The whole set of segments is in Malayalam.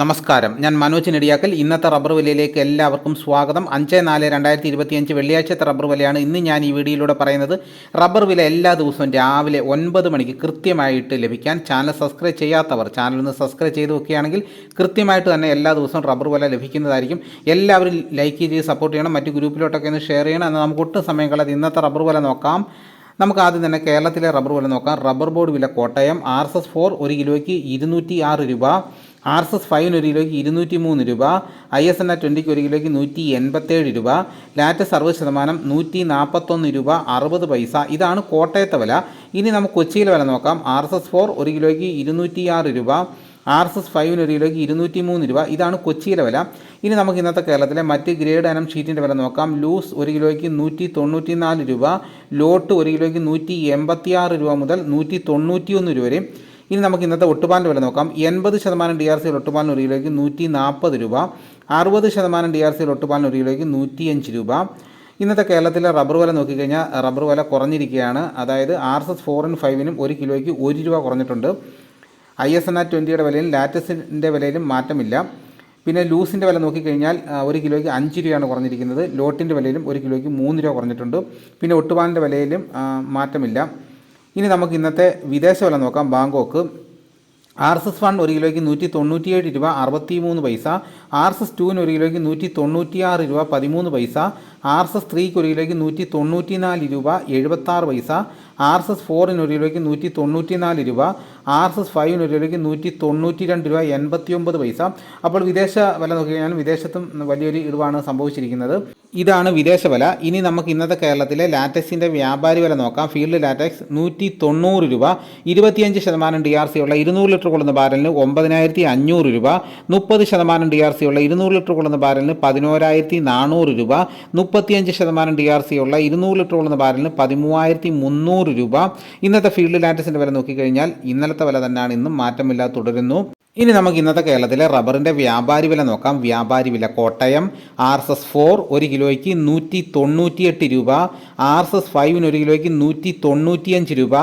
നമസ്കാരം. ഞാൻ മനോജ് നെടിയാക്കൽ. ഇന്നത്തെ റബ്ബർ വിലയിലേക്ക് എല്ലാവർക്കും സ്വാഗതം. അഞ്ച് നാല് രണ്ടായിരത്തി ഇരുപത്തിയഞ്ച് വെള്ളിയാഴ്ചത്തെ റബ്ബർ വിലയാണ് ഇന്ന് ഞാൻ ഈ വീഡിയോയിലൂടെ പറയുന്നത്. റബ്ബർ വില എല്ലാ ദിവസവും രാവിലെ ഒൻപത് മണിക്ക് കൃത്യമായിട്ട് ലഭിക്കാൻ ചാനൽ സബ്സ്ക്രൈബ് ചെയ്യാത്തവർ ചാനൽ ഒന്ന് സബ്സ്ക്രൈബ് ചെയ്ത് വെക്കുകയാണെങ്കിൽ കൃത്യമായിട്ട് തന്നെ എല്ലാ ദിവസവും റബ്ബർ വില ലഭിക്കുന്നതായിരിക്കും. എല്ലാവരും ലൈക്ക് ചെയ്ത് സപ്പോർട്ട് ചെയ്യണം. മറ്റ് ഗ്രൂപ്പിലോട്ടൊക്കെ ഒന്ന് ഷെയർ ചെയ്യണം. എന്നാൽ നമുക്ക് ഒട്ടും സമയം കളയാതെ ഇന്നത്തെ റബ്ബർ വില നോക്കാം. നമുക്ക് ആദ്യം തന്നെ കേരളത്തിലെ റബ്ബർ വില നോക്കാം. റബ്ബർ ബോർഡ് വില Kottayam R S S four ഒരു കിലോയ്ക്ക് ഇരുന്നൂറ്റി ആറ് രൂപ. ആർ എസ് എസ് ഫൈവിന് ഒരു കിലോയ്ക്ക് ഇരുന്നൂറ്റി മൂന്ന് രൂപ ഐ എസ് എൻ ആ ട്വന്റിക്ക് ഒരു കിലോയ്ക്ക് നൂറ്റി എൺപത്തേഴ് രൂപ ലാറ്റ് അറുപത് ശതമാനം നൂറ്റി നാൽപ്പത്തൊന്ന് രൂപ അറുപത് പൈസ. ഇതാണ് കോട്ടയത്തെ വില. ഇനി നമുക്ക് കൊച്ചിയിലെ വില നോക്കാം. ആർ എസ് എസ് ഫോർ ഒരു കിലോയ്ക്ക് ഇരുന്നൂറ്റി ആറ് രൂപ ആർ എസ് എസ് ഫൈവിന് ഒരു കിലോയ്ക്ക് ഇരുന്നൂറ്റി മൂന്ന് രൂപ. ഇതാണ് കൊച്ചിയിലെ വില. ഇനി നമുക്ക് ഇന്നത്തെ കേരളത്തിലെ മറ്റ് ഗ്രേഡ് അനം ഷീറ്റിന്റെ വില നോക്കാം. ലൂസ് ഒരു കിലോയ്ക്ക് നൂറ്റി തൊണ്ണൂറ്റി നാല് രൂപ ലോട്ട് ഒരു കിലോയ്ക്ക് നൂറ്റി എൺപത്തി ആറ് രൂപ മുതൽ നൂറ്റി തൊണ്ണൂറ്റി ഒന്ന് രൂപ വരെയും ഇനി നമുക്ക് ഇന്നത്തെ ഒട്ടുപാലിന്റെ വില നോക്കാം. എൺപത് ശതമാനം ഡി ആർ സിയിൽ ഒട്ടുപാലിന് ഒരു കിലോയ്ക്ക് നൂറ്റി നാൽപ്പത് രൂപ. അറുപത് ശതമാനം ഡി ആർ സിയിൽ ഒട്ടുപാലിന് ഒരു കിലോയ്ക്ക് നൂറ്റിയഞ്ച് രൂപ. ഇന്നത്തെ കേരളത്തിലെ റബ്ബർ വില നോക്കിക്കഴിഞ്ഞാൽ റബ്ബർ വില കുറഞ്ഞിരിക്കുകയാണ്. അതായത് ആർ എസ് എസ് ഫോറിനും ഫൈവിനും ഒരു കിലോയ്ക്ക് ഒരു രൂപ കുറഞ്ഞിട്ടുണ്ട്. ഐ എസ് എൻ ആർ ട്വന്റിയുടെ വിലയിലും ലാറ്റസിന്റെ വിലയിലും മാറ്റമില്ല. പിന്നെ ലൂസിന്റെ വില നോക്കിക്കഴിഞ്ഞാൽ ഒരു കിലോയ്ക്ക് അഞ്ച് രൂപയാണ് കുറഞ്ഞിരിക്കുന്നത്. ലോട്ടിന്റെ വിലയിലും ഒരു കിലോയ്ക്ക് മൂന്ന് രൂപ കുറഞ്ഞിട്ടുണ്ട്. പിന്നെ ഒട്ടുപാലിന്റെ വിലയിലും മാറ്റമില്ല. ഇനി നമുക്ക് ഇന്നത്തെ വിദേശ വില നോക്കാം. Bangkok R S S fund ഒരു കിലോയ്ക്ക് നൂറ്റി തൊണ്ണൂറ്റിയേഴ് രൂപ അറുപത്തി മൂന്ന് പൈസ ആർ എസ് എസ് ടുവിന് ഒരു കിലോയ്ക്ക് നൂറ്റി തൊണ്ണൂറ്റിയാറ് രൂപ പതിമൂന്ന് പൈസ ആർ എസ് എസ് ത്രീക്ക് ഒരു കിലോയ്ക്ക് നൂറ്റി തൊണ്ണൂറ്റി നാല് രൂപ എഴുപത്താറ് പൈസ ആർ എസ് എസ് ഫോറിന് ഒരു കിലോയ്ക്ക് നൂറ്റി തൊണ്ണൂറ്റി നാല് രൂപ ആർ എസ് എസ് ഫൈവിന് ഒരു കിലോയ്ക്ക് നൂറ്റി തൊണ്ണൂറ്റി രണ്ട് രൂപ എൺപത്തി ഒമ്പത് പൈസ. അപ്പോൾ വിദേശ വില നോക്കിക്കഴിഞ്ഞാൽ വിദേശത്തും വലിയൊരു ഇടിവാണ് സംഭവിച്ചിരിക്കുന്നത്. ഇതാണ് വിദേശ വില. ഇനി നമുക്ക് ഇന്നത്തെ കേരളത്തിലെ ലാറ്റക്സിന്റെ വ്യാപാരി വില നോക്കാം. ഫീൽഡ് ലാറ്റക്സ് നൂറ്റി തൊണ്ണൂറ് രൂപ ഇരുപത്തിയഞ്ച് ശതമാനം ഡി ആർ സി ഉള്ള ഇരുന്നൂറ് ലിറ്റർ കൊള്ളുന്ന ബാരലിന് ഒമ്പതിനായിരത്തി അഞ്ഞൂറ് രൂപ മുപ്പത് ശതമാനം ഡി ആർ സി ഉള്ള ഇരുന്നൂറ് ലിറ്റർ കൊള്ളുന്ന ബാരലിന് പതിനോരായിരത്തി നാനൂറ് രൂപ മുപ്പത്തിയഞ്ച് ശതമാനം ഡി ആർ സി ഉള്ള ഇരുന്നൂറ് ലിറ്റർ കൊള്ളുന്ന ബാരലിന് പതിമൂവായിരത്തി മുന്നൂറ് രൂപ. ഇന്നത്തെ ഫീൽഡ് ലാൻഡസിന്റെ വില നോക്കിക്കഴിഞ്ഞാൽ ഇന്നലത്തെ വില തന്നെയാണ്. ഇന്നും മാറ്റമില്ലാതെ തുടരുന്നു. ഇനി നമുക്ക് ഇന്നത്തെ കേരളത്തിലെ റബ്ബറിന്റെ വ്യാപാരി വില നോക്കാം. വ്യാപാരി വില Kottayam R S S four ഒരു കിലോയ്ക്ക് നൂറ്റി തൊണ്ണൂറ്റിയെട്ട് രൂപ ആർ എസ് എസ് ഫൈവിന് ഒരു കിലോയ്ക്ക് നൂറ്റി തൊണ്ണൂറ്റിയഞ്ച് രൂപ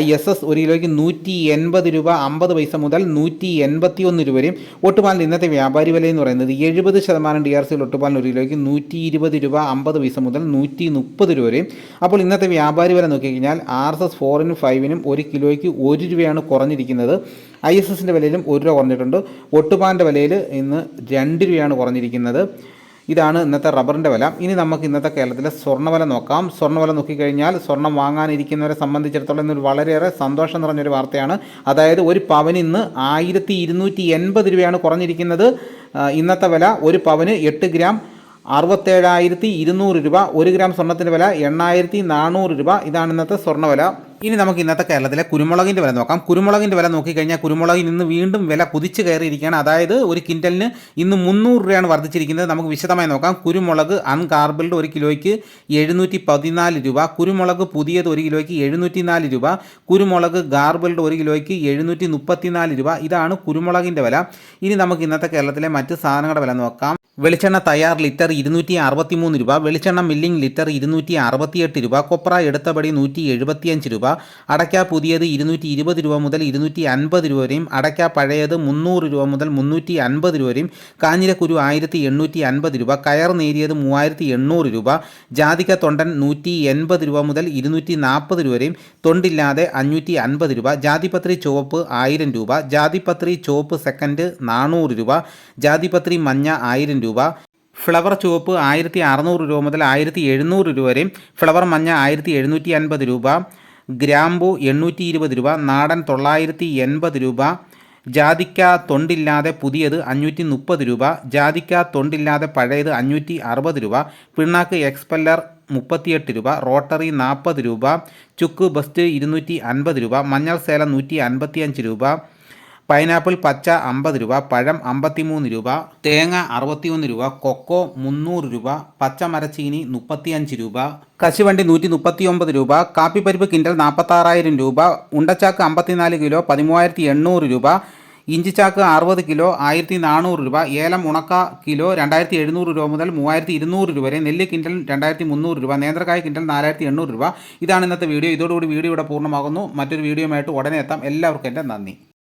ഐ എസ് എസ് ഒരു കിലോയ്ക്ക് നൂറ്റി എൺപത് രൂപ അമ്പത് പൈസ മുതൽ നൂറ്റി എൺപത്തി ഒന്ന് രൂപ വരെയും. ഒട്ടുപാലിന്റെ ഇന്നത്തെ വ്യാപാരി വില എന്ന് പറയുന്നത് എഴുപത് ശതമാനം ഡി ആർ സിയിൽ ഒട്ടുപാലിന് ഒരു കിലോയ്ക്ക് നൂറ്റി ഇരുപത് രൂപ അമ്പത് പൈസ മുതൽ നൂറ്റി മുപ്പത് രൂപ വരെയും. അപ്പോൾ ഇന്നത്തെ വ്യാപാരി വില നോക്കിക്കഴിഞ്ഞാൽ ആർ എസ് എസ് ഫോറിനും ഫൈവിനും ഒരു കിലോയ്ക്ക് ഒരു രൂപയാണ് കുറഞ്ഞിരിക്കുന്നത്. ഐ എസ് എസിന്റെ വിലയിലും ഒരു രൂപ കുറഞ്ഞിട്ടുണ്ട്. ഒട്ടുപാന്റെ വിലയിൽ ഇന്ന് രണ്ട് രൂപയാണ് കുറഞ്ഞിരിക്കുന്നത്. ഇതാണ് ഇന്നത്തെ റബ്ബറിന്റെ വില. ഇനി നമുക്ക് ഇന്നത്തെ കേരളത്തിലെ സ്വർണവില നോക്കാം. സ്വർണവില നോക്കിക്കഴിഞ്ഞാൽ സ്വർണം വാങ്ങാനിരിക്കുന്നവരെ സംബന്ധിച്ചിടത്തോളം ഇന്നൊരു വളരെയേറെ സന്തോഷം നിറഞ്ഞൊരു വാർത്തയാണ്. അതായത് ഒരു പവന് ഇന്ന് ആയിരത്തി ഇരുന്നൂറ്റി എൺപത് രൂപയാണ് കുറഞ്ഞിരിക്കുന്നത്. ഇന്നത്തെ വില ഒരു പവന് എട്ട് ഗ്രാം അറുപത്തേഴായിരത്തി ഇരുന്നൂറ് രൂപ. ഒരു ഗ്രാം സ്വർണത്തിന്റെ വില എണ്ണായിരത്തി നാനൂറ് രൂപ. ഇതാണ് ഇന്നത്തെ സ്വർണവില ഇനി നമുക്ക് ഇന്നത്തെ കേരളത്തിലെ കുരുമുളകിന്റെ വില നോക്കാം. കുരുമുളകിന്റെ വില നോക്കിക്കഴിഞ്ഞാൽ കുരുമുളകിൽ നിന്ന് വീണ്ടും വില കുതിച്ച് കയറിയിരിക്കുകയാണ്. അതായത് ഒരു കിന്റലിന് ഇന്ന് മുന്നൂറ് രൂപയാണ് വർദ്ധിച്ചിരിക്കുന്നത്. നമുക്ക് വിശദമായി നോക്കാം. കുരുമുളക് അൺകാർബിൾഡ് ഒരു കിലോയ്ക്ക് എഴുന്നൂറ്റി പതിനാല് രൂപ. കുരുമുളക് പുതിയത് ഒരു കിലോയ്ക്ക് എഴുന്നൂറ്റി നാല് രൂപ. കുരുമുളക് ഗാർബിൾഡ് ഒരു കിലോയ്ക്ക് എഴുന്നൂറ്റി മുപ്പത്തിനാല് രൂപ. ഇതാണ് കുരുമുളകിന്റെ വില. ഇനി നമുക്ക് ഇന്നത്തെ കേരളത്തിലെ മറ്റ് സാധനങ്ങളുടെ വില നോക്കാം. വെളിച്ചെണ്ണ തയ്യാർ ലിറ്റർ ഇരുന്നൂറ്റി അറുപത്തി മൂന്ന് രൂപ. വെളിച്ചെണ്ണ മില്ലിംഗ് ലിറ്റർ ഇരുന്നൂറ്റി അറുപത്തിയെട്ട് രൂപ. കൊപ്ര എടുത്തപടി നൂറ്റി എഴുപത്തിയഞ്ച് രൂപ. അടയ്ക്ക പുതിയത് ഇരുന്നൂറ്റി ഇരുപത് രൂപ മുതൽ ഇരുന്നൂറ്റി അൻപത് രൂപ വരെയും അടയ്ക്ക പഴയത് മുന്നൂറ് രൂപ മുതൽ മുന്നൂറ്റി അൻപത് രൂപ വരെയും കാഞ്ഞിരക്കുരു ആയിരത്തി എണ്ണൂറ്റി അൻപത് രൂപ കയർ നേരിയത് മൂവായിരത്തി എണ്ണൂറ് രൂപ ജാതിക തൊണ്ടൻ നൂറ്റി എൺപത് രൂപ മുതൽ ഇരുന്നൂറ്റി നാൽപ്പത് രൂപ വരെയും തൊണ്ടില്ലാതെ അഞ്ഞൂറ്റി അൻപത് രൂപ ജാതിപത്രി ചുവപ്പ് ആയിരം രൂപ ജാതിപത്രി ചുവപ്പ് സെക്കൻഡ് നാനൂറ് രൂപ ജാതിപത്രി മഞ്ഞ ആയിരം രൂപ ഫ്ലവർ ചുവപ്പ് ആയിരത്തി അറുന്നൂറ് രൂപ മുതൽ ആയിരത്തി എഴുന്നൂറ് രൂപ വരെയും ഫ്ലവർ മഞ്ഞ ആയിരത്തി എഴുന്നൂറ്റി അൻപത് രൂപ ഗ്രാമ്പു എണ്ണൂറ്റി ഇരുപത് രൂപ നാടൻ തൊള്ളായിരത്തി എൺപത് രൂപ ജാതിക്ക തൊണ്ടില്ലാതെ പുതിയത് അഞ്ഞൂറ്റി മുപ്പത് രൂപ ജാതിക്ക തൊണ്ടില്ലാതെ പഴയത് അഞ്ഞൂറ്റി അറുപത് രൂപ പിണ്ണാക്ക് എക്സ്പെല്ലർ മുപ്പത്തിയെട്ട് രൂപ റോട്ടറി നാൽപ്പത് രൂപ ചുക്ക് ബസ്റ്റ് ഇരുന്നൂറ്റി അൻപത് രൂപ മഞ്ഞൾ സേല നൂറ്റി അൻപത്തിയഞ്ച് രൂപ പൈനാപ്പിൾ പച്ച അമ്പത് രൂപ പഴം അമ്പത്തിമൂന്ന് രൂപ തേങ്ങ അറുപത്തിയൊന്ന് രൂപ കൊക്കോ മുന്നൂറ് രൂപ പച്ച മരച്ചീനി മുപ്പത്തിയഞ്ച് രൂപ കശുവണ്ടി നൂറ്റി മുപ്പത്തി ഒമ്പത് രൂപ കാപ്പിപ്പരിപ്പ് കിൻഡൽ നാൽപ്പത്താറായിരം രൂപ ഉണ്ടച്ചാക്ക് അമ്പത്തിനാല് കിലോ പതിമൂവായിരത്തി എണ്ണൂറ് രൂപ ഇഞ്ചിച്ചാക്ക് അറുപത് കിലോ ആയിരത്തി നാനൂറ് രൂപ ഏലം ഉണക്ക കിലോ രണ്ടായിരത്തി എഴുന്നൂറ് രൂപ മുതൽ മൂവായിരത്തി ഇരുന്നൂറ് രൂപ വരെ നെല്ല് കിൻഡൽ രണ്ടായിരത്തി മുന്നൂറ് രൂപ നേന്ത്രക്കായ കിൻഡൽ നാലായിരത്തി എണ്ണൂറ് രൂപ. ഇതാണ് ഇന്നത്തെ വീഡിയോ. ഇതോടുകൂടി വീഡിയോ ഇവിടെ പൂർണമാകുന്നു. മറ്റൊരു വീഡിയോയുമായിട്ട് ഉടനെ എത്താം. എല്ലാവർക്കും എന്റെ നന്ദി.